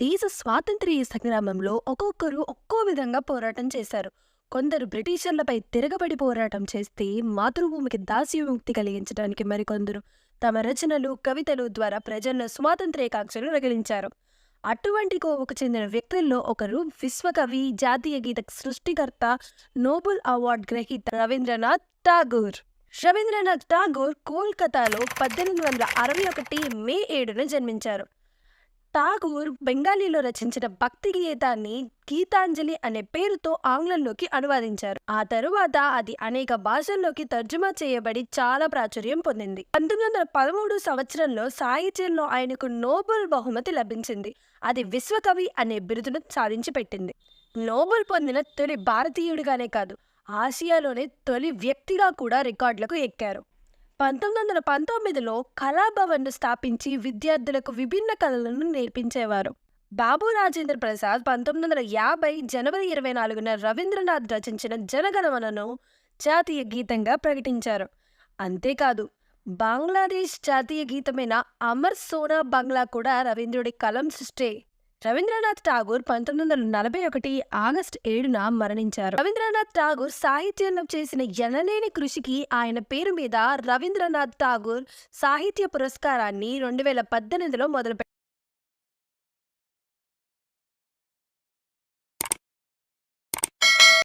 దేశ స్వాతంత్ర్య సంగ్రామంలో ఒక్కొక్కరు ఒక్కో విధంగా పోరాటం చేశారు. కొందరు బ్రిటిషర్లపై తిరగబడి పోరాటం చేస్తే మాతృభూమికి దాస్యముక్తి కలిగించడానికి మరికొందరు తమ రచనలు కవితలు ద్వారా ప్రజల్లో స్వాతంత్ర్యకాంక్షలు రగిలించారు. అటువంటి కోవకు చెందిన వ్యక్తుల్లో ఒకరు విశ్వకవి జాతీయ గీత సృష్టికర్త నోబెల్ అవార్డు గ్రహీత రవీంద్రనాథ్ ఠాగూర్. రవీంద్రనాథ్ ఠాగూర్ కోల్కతాలో పద్దెనిమిది వందల అరవై ఒకటి మే ఏడున జన్మించారు. ఠాగూర్ బెంగాలీలో రచించిన భక్తి గీతాన్ని గీతాంజలి అనే పేరుతో ఆంగ్లంలోకి అనువాదించారు. ఆ తరువాత అది అనేక భాషల్లోకి తర్జుమా చేయబడి చాలా ప్రాచుర్యం పొందింది. పంతొమ్మిది వందల పదమూడు సంవత్సరంలో సాహిత్యంలో ఆయనకు నోబెల్ బహుమతి లభించింది. అది విశ్వకవి అనే బిరుదును సాధించి పెట్టింది. నోబెల్ పొందిన తొలి భారతీయుడిగానే కాదు ఆసియాలోనే తొలి వ్యక్తిగా కూడా రికార్డులకు ఎక్కారు. పంతొమ్మిది వందల పంతొమ్మిదిలో కళాభవన్ను స్థాపించి విద్యార్థులకు విభిన్న కళలను నేర్పించేవారు. బాబు రాజేంద్ర ప్రసాద్ పంతొమ్మిది వందల యాభై జనవరి ఇరవై నాలుగున రవీంద్రనాథ్ రచించిన జనగణమనను జాతీయ గీతంగా ప్రకటించారు. అంతేకాదు బంగ్లాదేశ్ జాతీయ గీతమైన అమర్ సోనా బంగ్లా కూడా రవీంద్రుడి కలం సృష్టి. రవీంద్రనాథ్ ఠాగూర్ పంతొమ్మిది వందల నలభై ఒకటి ఆగస్టు ఏడున మరణించారు. రవీంద్రనాథ్ ఠాగూర్ సాహిత్యంలో చేసిన ఎనలేని కృషికి ఆయన పేరు మీద రవీంద్రనాథ్ ఠాగూర్ సాహిత్య పురస్కారాన్ని రెండు వేల పద్దెనిమిదిలో మొదలుపెట్టారు.